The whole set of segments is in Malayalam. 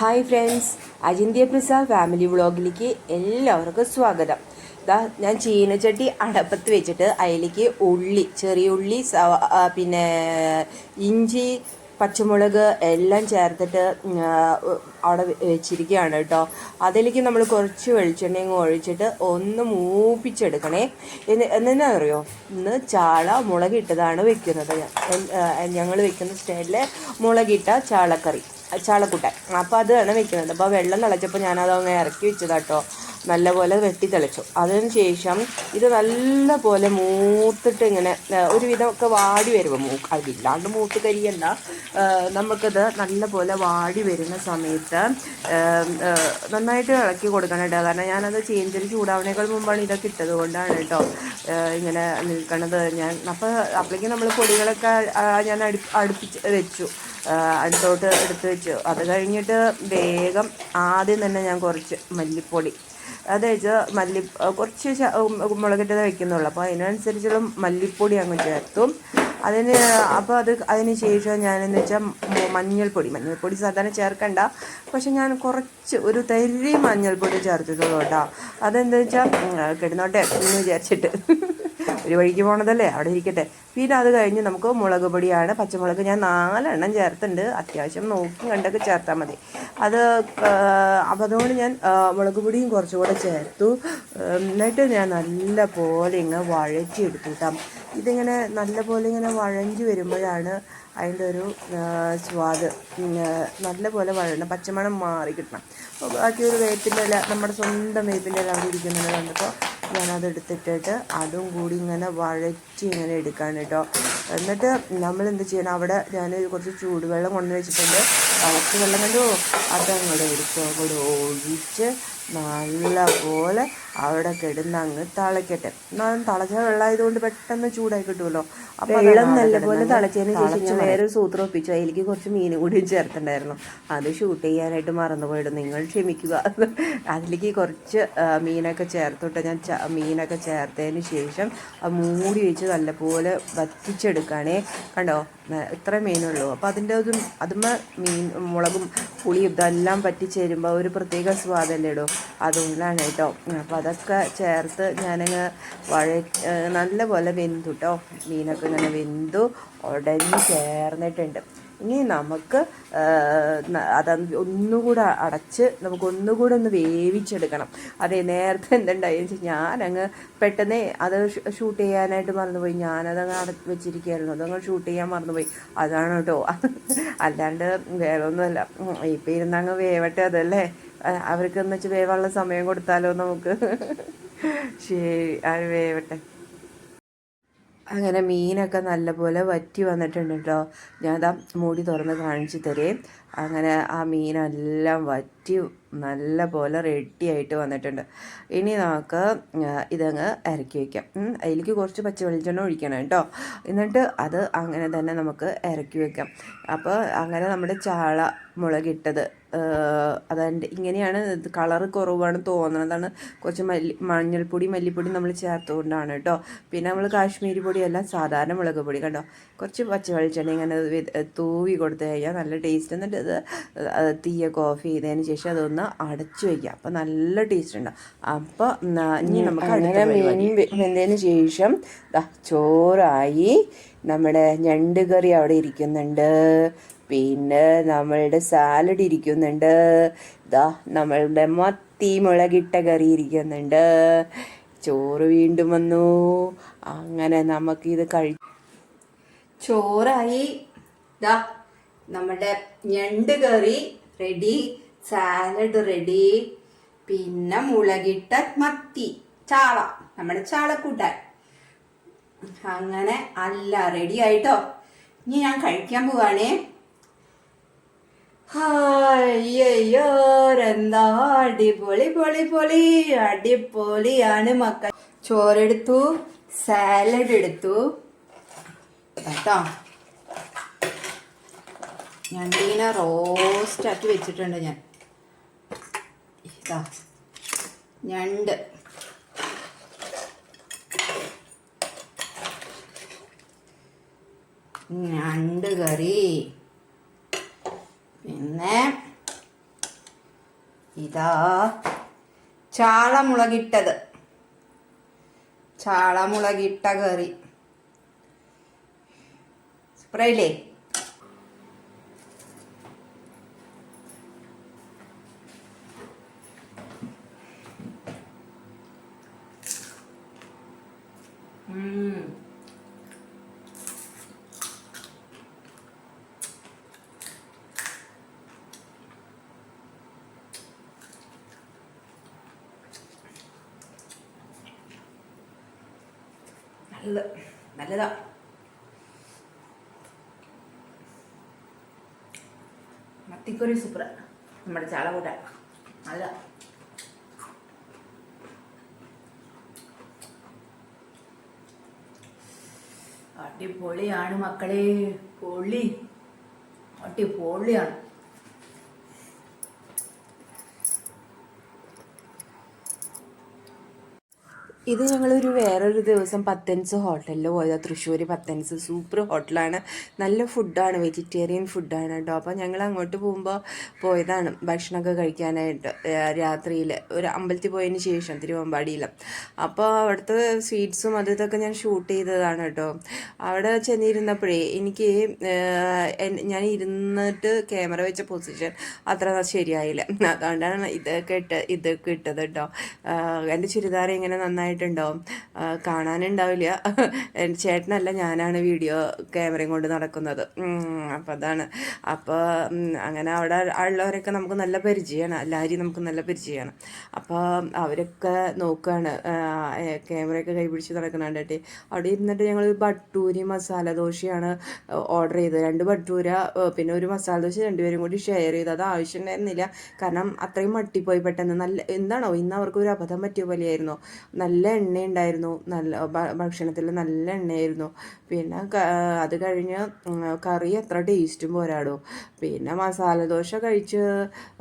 Hi friends Ajinthya Prasad family വ്ളോഗിലേക്ക് എല്ലാവർക്കും സ്വാഗതം. ദാ ഞാൻ ചീനച്ചട്ടി അടപ്പത്ത് വെച്ചിട്ട് അതിലേക്ക് ഉള്ളി ചെറിയ ഉള്ളി പിന്നെ ഇഞ്ചി പച്ചമുളക് എല്ലാം ചേർത്തിട്ട് അവിടെ വെച്ചിരിക്കുകയാണ് കേട്ടോ. അതിലേക്ക് നമ്മൾ കുറച്ച് വെളിച്ചെണ്ണയും ഒഴിച്ചിട്ട് ഒന്ന് മൂപ്പിച്ചെടുക്കണേ. എന്ന് എന്നാ അറിയോ? ഇന്ന് ചാള മുളകിട്ടതാണ് വെക്കുന്നത്. ഞങ്ങൾ വെക്കുന്ന സ്റ്റൈലിൽ മുളകിട്ട ചാളക്കറി. ചാളക്കുട്ടൻ. അപ്പോൾ അതാണ് വെക്കുന്നത്. അപ്പോൾ വെള്ളം തിളച്ചപ്പോൾ ഞാനത് അങ്ങ് ഇറക്കി വെച്ചതാട്ടോ. നല്ലപോലെ വെട്ടി തിളച്ചു. അതിന് ശേഷം ഇത് നല്ലപോലെ മൂത്തിട്ട് ഇങ്ങനെ ഒരു ഒരുവിധമൊക്കെ വാടി വരുമ്പോൾ മൂക്ക് അതില്ലാണ്ട് മൂത്ത് കരിയല്ല നമുക്കത് നല്ലപോലെ വാടി വരുന്ന സമയത്ത് നന്നായിട്ട് ഇളക്കി കൊടുക്കണം കേട്ടോ. കാരണം ഞാനത് ചേഞ്ചിൽ ചൂടാവണേക്കാൾ മുമ്പാണ് ഇതൊക്കെ ഇട്ടത് കൊണ്ടാണ് കേട്ടോ ഇങ്ങനെ നിൽക്കണത് ഞാൻ. അപ്പോൾ അപ്പോഴേക്കും നമ്മൾ പൊടികളൊക്കെ ഞാൻ അടു അടുപ്പിച്ച് വെച്ചു. അടുത്തോട്ട് എടുത്ത് വെച്ചു. അത് കഴിഞ്ഞിട്ട് വേഗം ആദ്യം തന്നെ ഞാൻ കുറച്ച് മല്ലിപ്പൊടി. അത് വെച്ച് മല്ലി കുറച്ച് മുളകിട്ടത് വെക്കുന്നുള്ളൂ അപ്പോൾ അതിനനുസരിച്ചുള്ള മല്ലിപ്പൊടി അങ്ങ് ചേർത്തും. അതിന് അപ്പോൾ അത് അതിന് ശേഷം ഞാനെന്ന് വെച്ചാൽ മഞ്ഞൾപ്പൊടി. മഞ്ഞൾപ്പൊടി സാധാരണ ചേർക്കണ്ട. പക്ഷെ ഞാൻ കുറച്ച് ഒരു തരി മഞ്ഞൾപ്പൊടി ചേർത്തിട്ടുള്ളൂ കേട്ടോ. അതെന്താ വെച്ചാൽ കിടന്നോട്ടെ എന്ന് വിചാരിച്ചിട്ട്. ഒരു വഴിക്ക് പോണതല്ലേ? അവിടെ ഇരിക്കട്ടെ. പിന്നെ അത് കഴിഞ്ഞ് നമുക്ക് മുളക് പൊടിയാണ്. പച്ചമുളക് ഞാൻ നാലെണ്ണം ചേർത്തുണ്ട് അത്യാവശ്യം നോക്കി കണ്ടൊക്കെ ചേർത്താൽ മതി. അത് അപ്പം അതുകൊണ്ട് ഞാൻ മുളക് പൊടിയും കുറച്ചുകൂടെ ചേർത്തു. എന്നിട്ട് ഞാൻ നല്ല പോലെ ഇങ്ങനെ വഴച്ചെടുത്തു കേട്ടോ ഇതിങ്ങനെ നല്ല പോലെ ഇങ്ങനെ വഴഞ്ഞു വരുമ്പോഴാണ് അതിന്റെ ഒരു സ്വാദ് നല്ല പോലെ വഴണം പച്ചമണം മാറി കിട്ടണം. ബാക്കി ഒരു വേപ്പിന്റെ ഇല നമ്മുടെ സ്വന്തം വേപ്പിന്റെ ഇല അവിടെ ഇരിക്കുന്നത് കണ്ടപ്പോൾ ഞാനത് എടുത്തിട്ടിട്ട് അതും കൂടി ഇങ്ങനെ വഴറ്റി ഇങ്ങനെ എടുക്കാൻ കേട്ടോ. എന്നിട്ട് നമ്മൾ എന്ത് ചെയ്യണം? അവിടെ ഞാൻ കുറച്ച് ചൂടുവെള്ളം കൊണ്ടു വെച്ചിട്ടുണ്ട് തിളച്ച് വെള്ളം കണ്ടോ. അതങ്ങോട്ട് എടുത്ത്. അങ്ങോട്ട് ഒഴിച്ച് നല്ല പോലെ അവിടെ കിടന്ന് അങ്ങ് തിളയ്ക്കട്ടെ എന്നാലും തിളച്ച വെള്ളമായതുകൊണ്ട് പെട്ടെന്ന് ചൂടായി കിട്ടുമല്ലോ. അപ്പോൾ വെള്ളം നല്ലപോലെ തിളച്ചതിന് ശേഷം ഞാൻ വേറെ ഒരു സൂത്രം ഒപ്പിച്ചു. അതിലേക്ക് കുറച്ച് മീൻ കൂടി ചേർത്തിട്ടുണ്ടായിരുന്നു. അത് ഷൂട്ട് ചെയ്യാനായിട്ട് മറന്നുപോയിട്ട് നിങ്ങൾ ക്ഷമിക്കുക. അതിലേക്ക് കുറച്ച് മീനൊക്കെ ചേർത്തിട്ട് ഞാൻ മീനൊക്കെ ചേർത്തതിന് ശേഷം അത് മൂടി വെച്ച് നല്ലപോലെ വറ്റിച്ചെടുക്കുകയാണേ. കണ്ടോ? ഇത്ര മീനുള്ളൂ. അപ്പോൾ അതിന്റെ ഒരു അതുമ്മ മീൻ മുളകും പുളിയും ഇതെല്ലാം പറ്റിച്ചേരുമ്പോൾ ഒരു പ്രത്യേക സ്വാദല്ലേ ഇടും. അതുകൊണ്ടാണ് കേട്ടോ. അപ്പോൾ അതൊക്കെ ചേർത്ത് ഞാനങ്ങ് വഴ നല്ലപോലെ വെന്തു കേട്ടോ മീനൊക്കെ ഇങ്ങനെ വെന്തു ഉടഞ്ഞ് ചേർന്നിട്ടുണ്ട്. ഇനി നമുക്ക് അത് ഒന്നുകൂടെ അടച്ച് നമുക്ക് ഒന്നുകൂടെ ഒന്ന് വേവിച്ചെടുക്കണം. അതെ നേരത്തെ എന്തുണ്ടായെന്ന് വെച്ചാൽ ഞാനങ്ങ് പെട്ടെന്ന് അത് ഷൂട്ട് ചെയ്യാനായിട്ട് മറന്നുപോയി. ഞാനതങ്ങ് അട വെച്ചിരിക്കുകയായിരുന്നു. അതങ്ങ് ഷൂട്ട് ചെയ്യാൻ മറന്നുപോയി. അതാണ് കേട്ടോ. അല്ലാണ്ട് വേറെ ഒന്നുമല്ല ഇപ്പം ഇരുന്നങ്ങ് വേവട്ടെ അതല്ലേ? അവർക്ക് അവർക്കെന്ന് വെച്ച് വേവാനുള്ള സമയം കൊടുത്താലോ നമുക്ക്? ശരി അത് വേവട്ടെ. അങ്ങനെ മീനൊക്കെ നല്ലപോലെ വറ്റി വന്നിട്ടുണ്ട് കേട്ടോ ദാ മൂടി തുറന്ന് കാണിച്ചു തരേ. അങ്ങനെ ആ മീനെല്ലാം വറ്റി നല്ല പോലെ റെഡി ആയിട്ട് വന്നിട്ടുണ്ട്. ഇനി നമുക്ക് ഇതങ്ങ് ഇറക്കി വയ്ക്കാം അതിലേക്ക് കുറച്ച് പച്ച വെളിച്ചെണ്ണ ഒഴിക്കണം കേട്ടോ. എന്നിട്ട് അത് അങ്ങനെ തന്നെ നമുക്ക് ഇറക്കി വയ്ക്കാം അപ്പോൾ അങ്ങനെ നമ്മുടെ ചാള മുളകിട്ടത് അതെന്റെ ഇങ്ങനെയാണ് കളറ് കുറവാണ് തോന്നുന്നതാണ് കുറച്ച് മല്ലി മഞ്ഞൾപ്പൊടി മല്ലിപ്പൊടി നമ്മൾ ചേർത്തുകൊണ്ടാണ് കേട്ടോ. പിന്നെ നമ്മൾ കാശ്മീരി പൊടിയല്ല സാധാരണ മുളക് പൊടി കണ്ടോ? കുറച്ച് പച്ച വെളിച്ചെണ്ണ ഇങ്ങനെ തൂവി കൊടുത്തു കഴിഞ്ഞാൽ നല്ല ടേസ്റ്റ് എന്നിട്ട് ഇത് തീയ കോഫി ചെയ്തതിന് ശേഷം അതൊന്ന് അടച്ചു വയ്ക്കുക അപ്പോൾ നല്ല ടേസ്റ്റ് ഉണ്ടാവും. അപ്പോൾ ഇനി നമുക്ക് അങ്ങനെ മീൻ വെന്തതിന് ശേഷം ചോറായി നമ്മുടെ ഞണ്ട് കറി അവിടെ ഇരിക്കുന്നുണ്ട്. പിന്നെ നമ്മളുടെ സാലഡ് ഇരിക്കുന്നുണ്ട്. ഇതാ നമ്മളുടെ മത്തി മുളകിട്ട കറി ഇരിക്കുന്നുണ്ട്. ചോറ് വീണ്ടും വന്നു. അങ്ങനെ നമുക്കിത് കഴി ചോറായി. ഇതാ നമ്മുടെ ഞണ്ട് കറി റെഡി സാലഡ് റെഡി പിന്നെ മുളകിട്ട മത്തി ചാള നമ്മുടെ ചാളക്കൂട്ടാൻ. അങ്ങനെ അല്ല റെഡി ആയിട്ടോ? ഇനി ഞാൻ കഴിക്കാൻ പോവാണേ. അയ്യോ എന്താ അടിപൊളി പൊളി പൊളി അടിപൊളിയാണ് മക്കൾ. ചോറെടുത്തു സാലഡ് എടുത്തു. കേട്ടോ? ഞണ്ടിങ്ങനെ റോസ്റ്റ് ആക്കി വെച്ചിട്ടുണ്ട് ഞാൻ. ഇതാ ഞണ്ട്. ഞണ്ട് കറി. പിന്നെ ഇതാ ചാളമുളകിട്ടത്. ചാളമുളകിട്ട കറി. സ്പ്രൈലേ നല്ല നല്ലതാ. മത്തിക്കൊരു സൂപ്പർ നമ്മുടെ ചാള കൂട്ട നല്ല അടിപൊളിയാണ് മക്കളെ. പൊളി അടിപൊളിയാണ്. ഇത് ഞങ്ങളൊരു വേറൊരു ദിവസം പത്തൻസ് ഹോട്ടലിൽ പോയത്. തൃശ്ശൂർ പത്തൻസ്. സൂപ്പർ ഹോട്ടലാണ്. നല്ല ഫുഡാണ്. വെജിറ്റേറിയൻ ഫുഡാണ് കേട്ടോ. അപ്പോൾ ഞങ്ങൾ അങ്ങോട്ട് പോകുമ്പോൾ പോയതാണ്. ഭക്ഷണമൊക്കെ കഴിക്കാനായിട്ട്. രാത്രിയിൽ ഒരു അമ്പലത്തിൽ പോയതിന് ശേഷം തിരുവമ്പാടിയിൽ അപ്പോൾ അവിടുത്തെ സ്വീറ്റ്സും അത് ഇതൊക്കെ ഞാൻ ഷൂട്ട് ചെയ്തതാണ് കേട്ടോ. അവിടെ ചെന്നിരുന്നപ്പോഴേ എനിക്ക് ഞാൻ ഇരുന്നിട്ട് ക്യാമറ വെച്ച പൊസിഷൻ അത്ര ശരിയായില്ല. അതുകൊണ്ടാണ് ഇതൊക്കെ ഇട്ട് ഇതൊക്കെ ഇട്ടത് കേട്ടോ. എന്റെ ചുരിദാർ ഇങ്ങനെ നന്നായിട്ടുണ്ടാവും ആ, കാണാനുണ്ടാവില്ല. ചേട്ടനല്ല ഞാനാണ് വീഡിയോ ക്യാമറയും കൊണ്ട് നടക്കുന്നത്. അപ്പം അതാണ്. അപ്പോൾ അങ്ങനെ അവിടെ ഉള്ളവരൊക്കെ നമുക്ക് നല്ല പരിചയമാണ് എല്ലാവരെയും നമുക്ക് നല്ല പരിചയമാണ് അപ്പോൾ അവരൊക്കെ നോക്കുകയാണ് ക്യാമറയൊക്കെ കൈപിടിച്ച് നടക്കുന്ന കണ്ടിട്ട് അവിടെ ഇരുന്നിട്ട് ഞങ്ങൾ ബട്ടൂരി മസാല ദോശയാണ് ഓർഡർ ചെയ്തത്. രണ്ട് ബട്ടൂര പിന്നെ ഒരു മസാല ദോശ രണ്ടുപേരും കൂടി ഷെയർ ചെയ്ത്. അത് ആവശ്യമുണ്ടായിരുന്നില്ല. കാരണം അത്രയും മട്ടിപ്പോയി പെട്ടെന്ന്. നല്ല എന്താണോ ഇന്ന് അവർക്ക് ഒരു അബദ്ധം പറ്റിയ പോലെയായിരുന്നു. നല്ല എണ്ണ ഉണ്ടായിരുന്നു നല്ല ഭക്ഷണത്തിൽ നല്ല എണ്ണയായിരുന്നു. പിന്നെ അത് കഴിഞ്ഞ് കറി അത്ര ടേസ്റ്റും പോരാടോ. പിന്നെ മസാല ദോശ കഴിച്ച്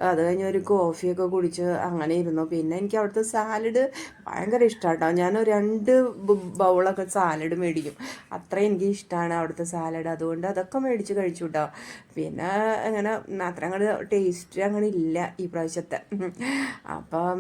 അത് കഴിഞ്ഞ് ഒരു കോഫിയൊക്കെ കുടിച്ച് അങ്ങനെ ഇരുന്നു. പിന്നെ എനിക്ക് അവിടുത്തെ സാലഡ് ഭയങ്കര ഇഷ്ടമാട്ടോ ഞാൻ ഒരു രണ്ട് ബൗളൊക്കെ സാലഡ് മേടിക്കും. അത്ര എനിക്ക് ഇഷ്ടമാണ് അവിടുത്തെ സാലഡ് അതുകൊണ്ട് അതൊക്കെ മേടിച്ച് കഴിച്ചു കേട്ടോ പിന്നെ അങ്ങനെ അത്ര അങ്ങോട്ട് ടേസ്റ്റ് അങ്ങനെ ഇല്ല ഈ പ്രാവശ്യത്തെ. അപ്പം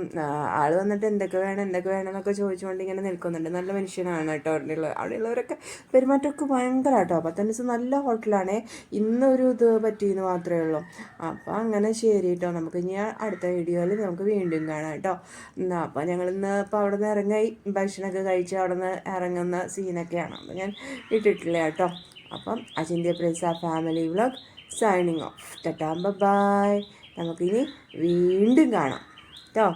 ആൾ വന്നിട്ട് എന്തൊക്കെ വേണം എന്തൊക്കെ വേണം എന്നൊക്കെ ചോദിച്ചുകൊണ്ട് ഇങ്ങനെ നിൽക്കുന്നുണ്ട്. നല്ല മനുഷ്യനാണ് കേട്ടോ അവിടെയുള്ള അവിടെയുള്ളവരൊക്കെ പെരുമാറ്റമൊക്കെ ഭയങ്കര കേട്ടോ തന്നെ നല്ല ഹോട്ടലാണ്. ഇന്നൊരു ഇത് പറ്റിയെന്ന് മാത്രമേ ഉള്ളൂ. അപ്പോൾ അങ്ങനെ ശരി കേട്ടോ നമുക്ക് ഇനി അടുത്ത വീഡിയോയിൽ നമുക്ക് വീണ്ടും കാണാം കേട്ടോ എന്നാൽ അപ്പം ഞങ്ങൾ ഇന്ന് ഇപ്പോൾ അവിടെ നിന്ന് ഇറങ്ങി ഭക്ഷണമൊക്കെ കഴിച്ച് അവിടെ നിന്ന് ഇറങ്ങുന്ന സീനൊക്കെയാണ്. അപ്പം ഞാൻ ഇട്ടിട്ടില്ല കേട്ടോ അപ്പം Ajinthya പ്രേസ family vlog signing off. Tata bye നമുക്കിനി വീണ്ടും കാണാം കേട്ടോ